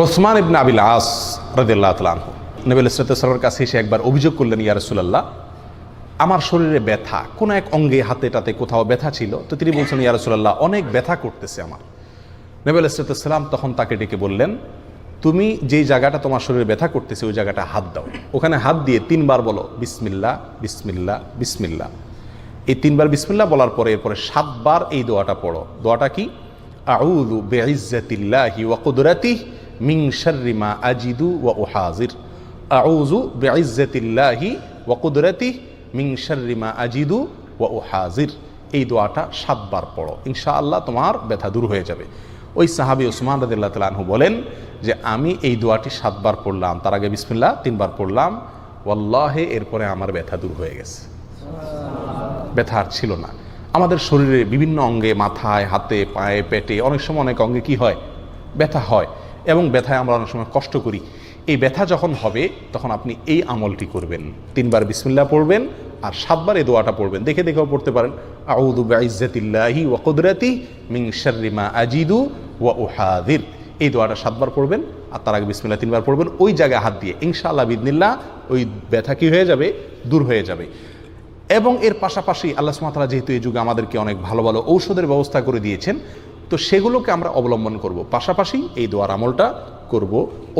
ওসমান ইবনে আবিল আস রদিল্লাহ তালাহ নবীল কাছে এসে একবার অভিযোগ করলেন, ইয়া রসুলাল্লাহ, আমার শরীরে ব্যথা, কোনো এক অঙ্গে হাতে টাতে কোথাও ব্যথা ছিল? তো তিনি বলছেন, ইয়া রসুলাল্লাহ, অনেক ব্যথা করতেছে আমার। নবীল ইসলাতাম তখন তাকে ডেকে বললেন, তুমি যেই জায়গাটা তোমার শরীরে ব্যথা করতেছে, ওই জায়গাটা হাত দাও। ওখানে হাত দিয়ে তিনবার বলো বিসমিল্লা বিসমিল্লা বিসমিল্লা এই তিনবার বিসমিল্লা বলার পরে, এরপরে সাতবার এই দোয়াটা পড়ো। দোয়াটা কি? আউযু বিইজ্জাতিল্লাহি ওয়া কুদরাতিহি মিন শাররি মা আজিদু ওয়া উহাজির আউযু বিইজ্জাতিল্লাহি ওয়া কুদরাতিহি মিন শাররি মা আজিদু ওয়া উহাজির এই দোয়াটা সাতবার পড়ো। ইনশাআল্লাহ তোমার ব্যথা দূর হয়ে যাবে। ওই সাহাবি ওসমান রাদিল্লাহ তালাহু বলেন যে, আমি এই দোয়াটি সাতবার পড়লাম। তার আগে বিসমিল্লা তিনবার পড়লাম। ওয়াল্লাহে এরপরে আমার ব্যথা দূর হয়ে গেছে। ব্যথা আর ছিল না। আমাদের শরীরে বিভিন্ন অঙ্গে, মাথায়, হাতে, পায়ে, পেটে অনেক সময় অনেক অঙ্গে কি হয়? ব্যথা হয় এবং ব্যথায় আমরা অনেক সময় কষ্ট করি। এই ব্যথা যখন হবে, তখন আপনি এই আমলটি করবেন। তিনবার বিসমিল্লা পড়বেন আর সাতবার এই দোয়াটা পড়বেন। দেখে দেখেও পড়তে পারেন। আউদু বাইজ্জাতিল্লাহি ওয়া কুদরাতি মা আজিদু ওয়া উহাদির। এই দোয়াটা সাতবার পড়বেন আর তার আগে বিসমিল্লা তিনবার পড়বেন। ওই জায়গায় হাত দিয়ে, ইনশাআল্লাহ বিদনিল্লাহ ওই ব্যথা কি হয়ে যাবে? দূর হয়ে যাবে। এবং এর পাশাপাশি আল্লাহ সুমাতালা যেহেতু এই যুগে আমাদেরকে অনেক ভালো ভালো ঔষধের ব্যবস্থা করে দিয়েছেন, তো সেগুলোকে আমরা অবলম্বন করব। পাশাপাশি এই দোয়ার আমলটা করব।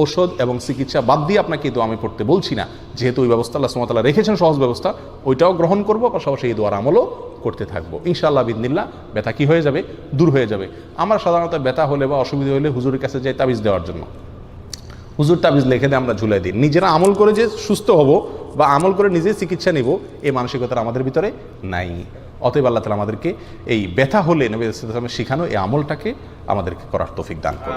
ঔষধ এবং চিকিৎসা বাদ দিয়ে আপনাকে এই দোয়া আমি পড়তে বলছি না। যেহেতু ওই ব্যবস্থা আল্লাহ সুমাতালা রেখেছেন, সহজ ব্যবস্থা, ওইটাও গ্রহণ করব, পাশাপাশি এই দোয়ার আমলও করতে থাকব। ইনশাআল্লাহ বিদিনিল্লা ব্যথা কি হয়ে যাবে? দূর হয়ে যাবে। আমরা সাধারণত ব্যথা হলে বা অসুবিধা হলে হুজুরের কাছে যাই তাবিজ দেওয়ার জন্য। হুজুর তাবিজ লিখে দিয়ে, আমরা ঝুলাই দিই। নিজেরা আমল করে যে সুস্থ হব বা আমল করে নিজেই চিকিৎসা নিব, এই মানসিকতা আমাদের ভিতরে নাই। অতএব আল্লাহ তালা আমাদেরকে এই ব্যথা হলে নবী শিখানো এই আমলটাকে আমাদেরকে করার তৌফিক দান করে